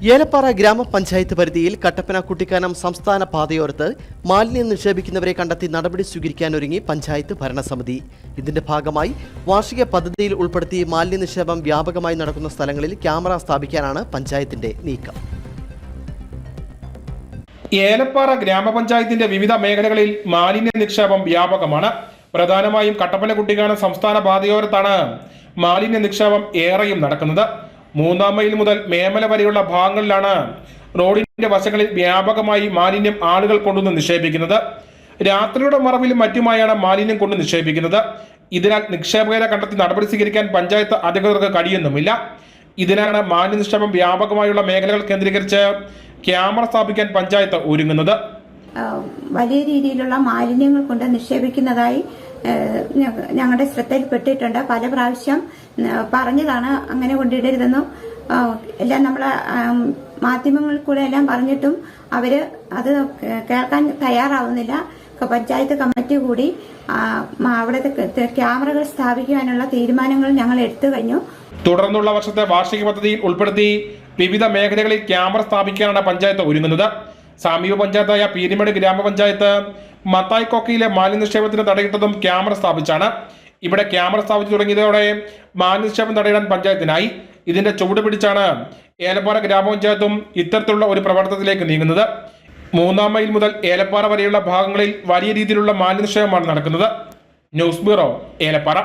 ഏലപ്പാറ ഗ്രാമപഞ്ചായത്ത് പരിധിയിൽ കട്ടപ്പന കുട്ടിക്കാനം സംസ്ഥാന പാതയോരത്ത് മാലിന്യം നിക്ഷേപിക്കുന്നവരെ കണ്ടെത്തി നടപടി സ്വീകരിക്കാനൊരുങ്ങി പഞ്ചായത്ത് ഭരണസമിതി. ഇതിന്റെ ഭാഗമായി വാർഷിക പദ്ധതിയിൽ ഉൾപ്പെടുത്തി മാലിന്യ നിക്ഷേപം വ്യാപകമായി നടക്കുന്ന സ്ഥലങ്ങളിൽ ക്യാമറ സ്ഥാപിക്കാനാണ് പഞ്ചായത്തിന്റെ നീക്കം. ഏലപ്പാറ ഗ്രാമപഞ്ചായത്തിന്റെ വിവിധ മേഖലകളിൽ മാലിന്യ നിക്ഷേപം വ്യാപകമാണ്. പ്രധാനമായും കട്ടപ്പന കുട്ടിക്കാനം സംസ്ഥാന പാതയോരത്താണ് മാലിന്യ നിക്ഷേപം ഏറെയും നടക്കുന്നത്. മൂന്നാം മൈൽ മുതൽ മേമല വരെയുള്ള ഭാഗങ്ങളിലാണ് റോഡിന്റെ വശങ്ങളിൽ വ്യാപകമായി മാലിന്യം ആളുകൾ കൊണ്ടുവന്ന് നിക്ഷേപിക്കുന്നത്. രാത്രിയുടെ മറവിലും മറ്റുമായാണ് മാലിന്യം കൊണ്ട് നിക്ഷേപിക്കുന്നത്. ഇതിനാൽ നിക്ഷേപകരെ കണ്ടെത്തി നടപടി സ്വീകരിക്കാൻ പഞ്ചായത്ത് അധികൃതർക്ക് കഴിയുന്നുമില്ല. ഇതിനാണ് മാലിന്യ നിക്ഷേപം വ്യാപകമായുള്ള മേഖലകൾ കേന്ദ്രീകരിച്ച് ക്യാമറ സ്ഥാപിക്കാൻ പഞ്ചായത്ത് ഒരുങ്ങുന്നത്. വലിയ രീതിയിലുള്ള മാലിന്യങ്ങൾ കൊണ്ട് നിക്ഷേപിക്കുന്നതായി ഞങ്ങളുടെ ശ്രദ്ധയിൽപ്പെട്ടിട്ടുണ്ട്. പല പ്രാവശ്യം പറഞ്ഞതാണ് അങ്ങനെ കൊണ്ടിടരുതെന്നും എല്ലാം നമ്മളെ മാധ്യമങ്ങളിൽ കൂടെ എല്ലാം പറഞ്ഞിട്ടും അവർ അത് കേൾക്കാൻ തയ്യാറാവുന്നില്ല. പഞ്ചായത്ത് കമ്മിറ്റി കൂടി അവിടുത്തെ ക്യാമറകൾ സ്ഥാപിക്കുവാനുള്ള തീരുമാനങ്ങൾ ഞങ്ങൾ എടുത്തു കഴിഞ്ഞു. തുടർന്നുള്ള വർഷത്തെ വാർഷിക പദ്ധതിയിൽ ഉൾപ്പെടുത്തി വിവിധ മേഖലകളിൽ ക്യാമറ സ്ഥാപിക്കാനാണ് പഞ്ചായത്ത് ഒരുങ്ങുന്നത്. സമീപ പഞ്ചായത്തായ പീരിമേട് ഗ്രാമപഞ്ചായത്ത് മത്തായിക്കൊക്കയിലെ മാലിന്യ നിക്ഷേപത്തിന് തടയിട്ടതും ക്യാമറ സ്ഥാപിച്ചാണ്. ഇവിടെ ക്യാമറ സ്ഥാപിച്ചു തുടങ്ങിയതോടെ മാലിന്യ നിക്ഷേപം തടയിടാൻ പഞ്ചായത്തിനായി. ഇതിന്റെ ചുവട് പിടിച്ചാണ് ഏലപ്പാറ ഗ്രാമപഞ്ചായത്തും ഇത്തരത്തിലുള്ള ഒരു പ്രവർത്തനത്തിലേക്ക് നീങ്ങുന്നത്. മൂന്നാം മൈൽ മുതൽ ഏലപ്പാറ വരെയുള്ള ഭാഗങ്ങളിൽ വലിയ രീതിയിലുള്ള മാലിന്യ നിക്ഷേപമാണ് നടക്കുന്നത്. News bureau Elappara.